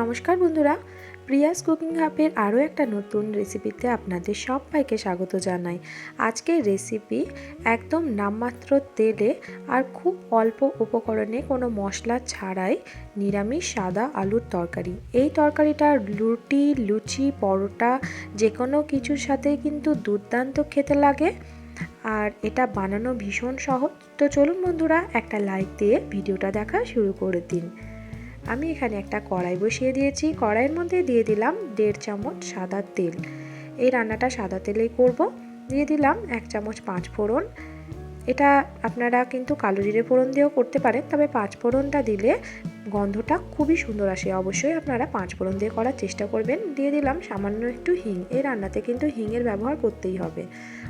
নমস্কার বন্ধুরা, Prius cooking হাবের আরও একটা নতুন রেসিপিতে আপনাদের সবাইকে স্বাগত জানাই। আজকের রেসিপি একদম নামমাত্র তেলে আর খুব অল্প উপকরণে কোনো মশলা ছাড়াই নিরামিষ সাদা আলুর তরকারি। এই তরকারিটা রুটি, লুচি, পরোটা যে কোনো কিছুর সাথে কিন্তু দুর্দান্ত খেতে লাগে। আর এটা বানানো ভীষণ সহজ। তো চলুন বন্ধুরা, একটা লাইক দিয়ে ভিডিওটা দেখা শুরু করে দিন। আমি এখানে একটা কড়াই বসিয়ে দিয়েছি। কড়াইয়ের মধ্যে দিয়ে দিলাম দেড় চামচ সাদা তেল। এই রান্নাটা সাদা তেলেই করব। দিয়ে দিলাম এক চামচ পাঁচ ফোড়ন। এটা আপনারা কিন্তু কালো জিরে ফোড়ন দিয়েও করতে পারেন, তবে পাঁচ ফোড়নটা দিলে গন্ধটা খুবই সুন্দর আসে। অবশ্যই আপনারা পাঁচ ফোড়ন দিয়ে করার চেষ্টা করবেন। দিয়ে দিলাম সামান্য একটু হিং। এই রান্নাতে কিন্তু হিংয়ের ব্যবহার করতেই হবে।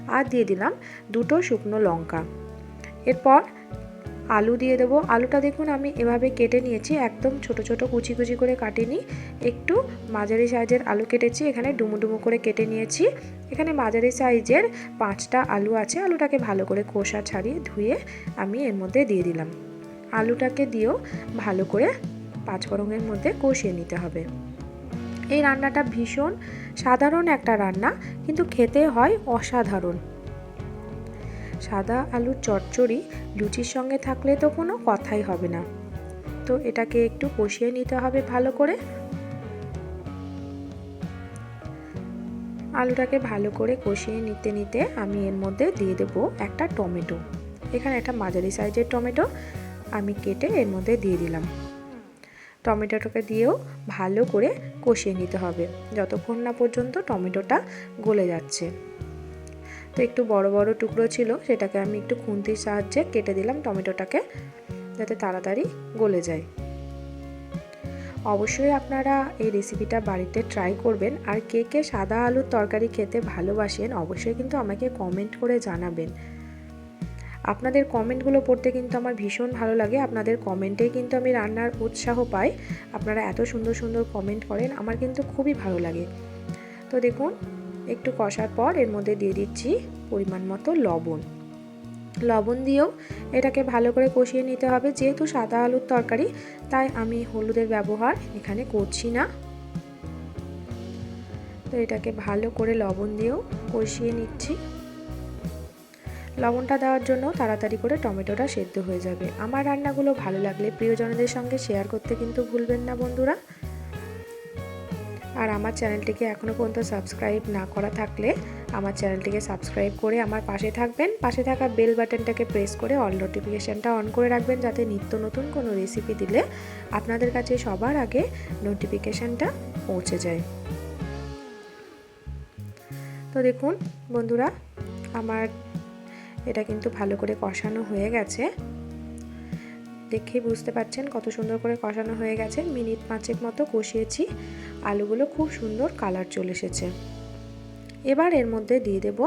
আর দিয়ে দিলাম দুটো শুকনো লঙ্কা। এরপর আলু দিয়ে দেবো। আলুটা দেখুন, আমি এভাবে কেটে নিয়েছি। একদম ছোট ছোট, কুচি কুচি করে কাটিনি। একটু মাঝারি সাইজের আলু কেটেছি। এখানে ডুমো ডুমো করে কেটে নিয়েছি। এখানে মাঝারি সাইজের পাঁচটা আলু আছে। আলুটাকে ভালো করে খোসা ছাড়িয়ে ধুয়ে আমি এর মধ্যে দিয়ে দিলাম। আলুটাকে দিয়েও ভালো করে পাঁচ পাঁচফোড়নের মধ্যে কষিয়ে নিতে হবে। এই রান্নাটা ভীষণ সাধারণ একটা রান্না, কিন্তু খেতে হয় অসাধারণ। সাদা আলুর চচ্চড়ি লুচির সঙ্গে থাকলে তো কোনো কথাই হবে না। তো এটাকে একটু কষিয়ে নিতে হবে ভালো করে। আলুটাকে ভালো করে কষিয়ে নিতে নিতে আমি এর মধ্যে দিয়ে দেবো একটা টমেটো। এখানে একটা মাঝারি সাইজের টমেটো আমি কেটে এর মধ্যে দিয়ে দিলাম। টমেটোটাকে দিয়েও ভালো করে কষিয়ে নিতে হবে। যতক্ষণ না পর্যন্ত টমেটোটা গলে যাচ্ছে। তো একটু বড় বড় টুকরো ছিল, সেটাকে আমি একটু খুন্তির সাহায্যে কেটে দিলাম টমেটোটাকে, যাতে তাড়াতাড়ি গলে যায়। অবশ্যই আপনারা এই রেসিপিটা বাড়িতে ট্রাই করবেন। আর কে কে সাদা আলুর তরকারি খেতে ভালোবাসেন, অবশ্যই কিন্তু আমাকে কমেন্ট করে জানাবেন। আপনাদের কমেন্টগুলো পড়তে কিন্তু আমার ভীষণ ভালো লাগে। আপনাদের কমেন্টেই কিন্তু আমি রান্নার উৎসাহ পাই। আপনারা এত সুন্দর সুন্দর কমেন্ট করেন, আমার কিন্তু খুবই ভালো লাগে। তো দেখুন একটু কষার পর এর মধ্যে দিয়ে দিচ্ছি পরিমাণ মতো লবণ। লবণ দিয়েও এটাকে ভালো করে কষিয়ে নিতে হবে। যেহেতু সাদা আলুর তরকারি, তাই আমি হলুদের ব্যবহার এখানে করছি না। তো এটাকে ভালো করে লবণ দিয়েও কষিয়ে নিচ্ছি। লবণটা দেওয়ার জন্য তাড়াতাড়ি করে টমেটোটা সেদ্ধ হয়ে যাবে। আমার রান্নাগুলো ভালো লাগলে প্রিয়জনদের সঙ্গে শেয়ার করতে কিন্তু ভুলবেন না বন্ধুরা। আর আমার চ্যানেলটিকে এখনও পর্যন্ত সাবস্ক্রাইব না করা থাকলে আমার চ্যানেলটিকে সাবস্ক্রাইব করে আমার পাশে থাকবেন। পাশে থাকা বেল বাটনটাকে প্রেস করে অল নোটিফিকেশানটা অন করে রাখবেন যাতে নিত্য নতুন কোনো রেসিপি দিলে আপনাদের কাছে সবার আগে নোটিফিকেশানটা পৌঁছে যায়। তো দেখুন বন্ধুরা, আমার এটা কিন্তু ভালো করে কষানো হয়ে গেছে। দেখেই বুঝতে পারছেন কত সুন্দর করে কষানো হয়ে গেছে। মিনিট পাঁচেক মতো কষিয়েছি। আলুগুলো খুব সুন্দর কালার চলে এসেছে। এবার এর মধ্যে দিয়ে দেব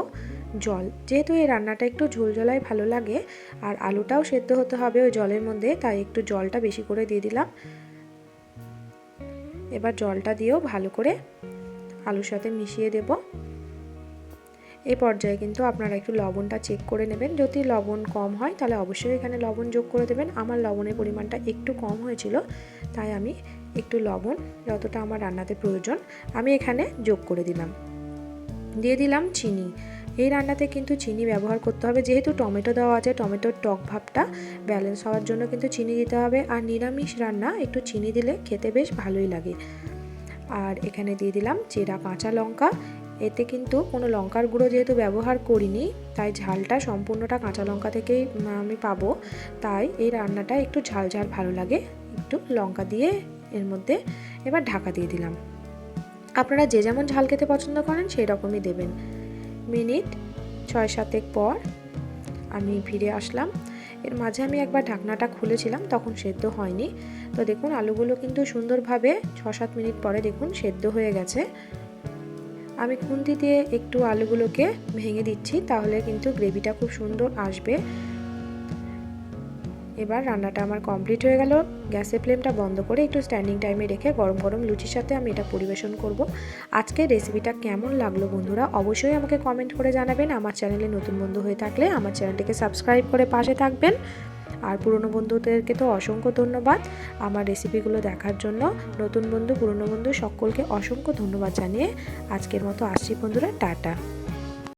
জল। যেহেতু এই রান্নাটা একটু ঝোলঝোলাই ভালো লাগে আর আলুটাও সেদ্ধ হতে হবে ওই জলের মধ্যে, তাই একটু জলটা বেশি করে দিয়ে দিলাম। এবার জলটা দিয়েও ভালো করে আলুর সাথে মিশিয়ে দেবো। এই পর্যায়ে কিন্তু আপনারা একটু লবণটা চেক করে নেবেন। যদি লবণ কম হয়, তাহলে অবশ্যই এখানে লবণ যোগ করে দেবেন। আমার লবণের পরিমাণটা একটু কম হয়েছিল, তাই আমি একটু লবণ, যতটা আমার রান্নাতে প্রয়োজন, আমি এখানে যোগ করে দিলাম। দিয়ে দিলাম চিনি। এই রান্নাতে কিন্তু চিনি ব্যবহার করতে হবে। যেহেতু টমেটো দেওয়া আছে, টমেটোর টক ভাবটা ব্যালেন্স হওয়ার জন্য কিন্তু চিনি দিতে হবে। আর নিরামিষ রান্না, একটু চিনি দিলে খেতে বেশ ভালোই লাগে। আর এখানে দিয়ে দিলাম চেরা কাঁচা লঙ্কা। এতে কিন্তু কোনো লঙ্কার গুঁড়ো যেহেতু ব্যবহার করিনি, তাই ঝালটা সম্পূর্ণটা কাঁচা লঙ্কা থেকেই আমি পাবো। তাই এই রান্নাটা একটু ঝাল ঝাল ভালো লাগে, একটু লঙ্কা দিয়ে এর মধ্যে এবার ঢাকা দিয়ে দিলাম। আপনারা যে যেমন ঝাল খেতে পছন্দ করেন সেই রকমই দেবেন। মিনিট ছয় সাতেক পর আমি ফিরে আসলাম। এর মাঝে আমি একবার ঢাকনাটা খুলেছিলাম, তখন সেদ্ধ হয়নি। তো দেখুন, আলুগুলো কিন্তু সুন্দরভাবে ছ সাত মিনিট পরে দেখুন সেদ্ধ হয়ে গেছে। আমি খুন্তি দিয়ে একটু আলুগুলোকে ভেঙে দিচ্ছি, তাহলে কিন্তু গ্রেভিটা খুব সুন্দর আসবে। এবার রান্নাটা আমার কমপ্লিট হয়ে গেল। গ্যাসের ফ্লেমটা বন্ধ করে একটু স্ট্যান্ডিং টাইমে রেখে গরম গরম লুচির সাথে আমি এটা পরিবেশন করব। আজকে রেসিপিটা কেমন লাগল বন্ধুরা অবশ্যই আমাকে কমেন্ট করে জানাবেন। আমার চ্যানেলে নতুন বন্ধু হয়ে থাকলে আমার চ্যানেলটিকে সাবস্ক্রাইব করে পাশে থাকবেন। আর পুরনো বন্ধুদেরকে তো অসংখ্য ধন্যবাদ। আমার রেসিপিগুলো দেখার জন্য নতুন বন্ধু, পুরনো বন্ধু সকলকে অসংখ্য ধন্যবাদ জানিয়ে আজকের মতো আসছি বন্ধুরা, টাটা।